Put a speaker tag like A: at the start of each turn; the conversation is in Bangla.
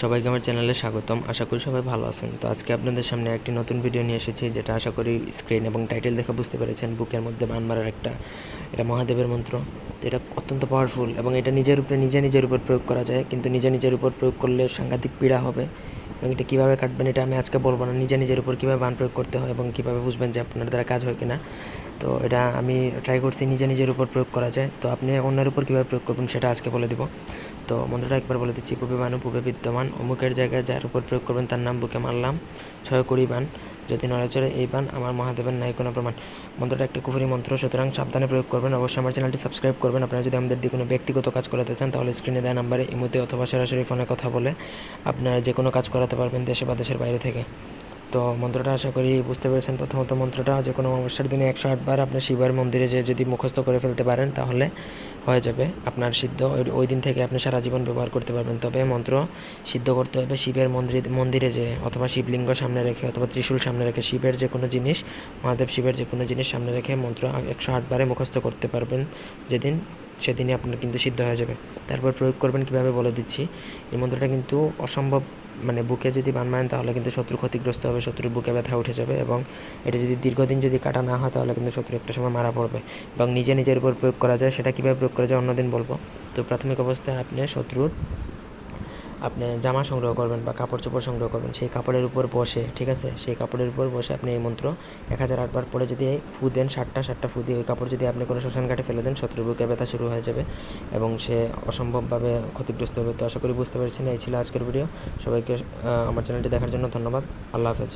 A: সবাইকে আমার চ্যানেলে স্বাগতম। আশা করি সবাই ভালো আছেন। তো আজকে আপনাদের সামনে একটি নতুন ভিডিও নিয়ে এসেছি, যেটা আশা করি স্ক্রিন এবং টাইটেল দেখে বুঝতে পেরেছেন। বুকের মধ্যে বান একটা, এটা মহাদেবের মন্ত্র। তো এটা অত্যন্ত পাওয়ারফুল এবং এটা নিজের উপরে, নিজে নিজের উপর প্রয়োগ করা যায়। কিন্তু নিজে নিজের উপর প্রয়োগ করলে সাংঘাতিক পীড়া হবে এবং এটা কীভাবে কাটবেন এটা আমি আজকে বলব না। নিজে নিজের উপর কীভাবে বান প্রয়োগ করতে হয় এবং কীভাবে বুঝবেন যে আপনার দ্বারা কাজ হয় কিনা। তো এটা আমি ট্রাই করছি নিজে নিজের উপর প্রয়োগ করা যায়। তো আপনি অন্যের উপর কীভাবে প্রয়োগ করবেন সেটা আজকে বলে দিব। তো মন্ত্রটা একবার বলে দিচ্ছি, পূবে বানু, পূবে বিদ্যমান। অমুকের জায়গায় যার উপর প্রয়োগ করবেন তার নাম বুকে মারলাম। ছয় কুড়ি বান। যদি নড়াচড়ে এই পান আমার মহাদেবের নাই কোনো প্রমাণ। মন্ত্রটা একটা কুফুরি মন্ত্র, সুতরাং সাবধানে প্রয়োগ করবেন। অবশ্যই আমার চ্যানেলটি সাবস্ক্রাইব করবেন। আপনারা যদি আমাদের দিয়ে কোনো ব্যক্তিগত কাজ করাতে চান, তাহলে স্ক্রিনে দেওয়া নাম্বারে ইমুতে অথবা সরাসরি ফোনে কথা বলে আপনারা যে কোনো কাজ করাতে পারবেন দেশে বা দেশের বাইরে থেকে। তো মন্ত্রটা আশা করি বুঝতে পেরেছেন। প্রথমত মন্ত্রটা যে কোনো অমাবস্যার দিনে একশো আটবার আপনি শিবের মন্দিরে যে যদি মুখস্থ করে ফেলতে পারেন তাহলে হয়ে যাবে আপনার সিদ্ধ। ওই- ওই দিন থেকে আপনি সারা জীবন ব্যবহার করতে পারবেন। তবে মন্ত্র সিদ্ধ করতে হবে শিবের মন্দিরে মন্দিরে যে অথবা শিবলিঙ্গ সামনে রেখে অথবা ত্রিশূল সামনে রেখে শিবের যে কোনো জিনিস, মহাদেব শিবের যে কোনো জিনিস সামনে রেখে মন্ত্র একশো আটবারে মুখস্থ করতে পারবেন যেদিন। সেদিনই আপনার কিন্তু সিদ্ধ হয়ে যাবে। তারপর প্রয়োগ করবেন কীভাবে বলে দিচ্ছি। এই মন্ত্রটা কিন্তু অসম্ভব মানে বুকে যদি বান মারেন তাহলে কিন্তু শত্রু ক্ষতিগ্রস্ত হবে, শত্রুর বুকে ব্যথা উঠে যাবে এবং এটা যদি দীর্ঘদিন যদি কাটা না হয় তাহলে কিন্তু শত্রু একটা সময় মারা পড়বে এবং নিজে নিজের উপর প্রয়োগ করা যায়। সেটা কীভাবে প্রয়োগ করা যায় অন্যদিন বলব। তো প্রাথমিক অবস্থায় আপনি শত্রুর আপনি জামা সংগ্রহ করবেন বা কাপড় চোপড় সংগ্রহ করবেন, সেই কাপড়ের উপর বসে, ঠিক আছে? সেই কাপড়ের উপর বসে আপনি এই মন্ত্র এক হাজার আটবার পরে যদি ফু দেন ষাটটা ষাটটা ফু দিয়ে ওই কাপড় যদি আপনি কোনো শ্মশান ঘাটে ফেলে দেন শত্রুর বুকে ব্যথা শুরু হয়ে যাবে এবং সে অসম্ভবভাবে ক্ষতিগ্রস্ত হবে। তো আশা করি বুঝতে পেরেছেন। এই ছিল আজকের ভিডিও। সবাইকে আমার চ্যানেলটি দেখার জন্য ধন্যবাদ। আল্লাহ হাফেজ।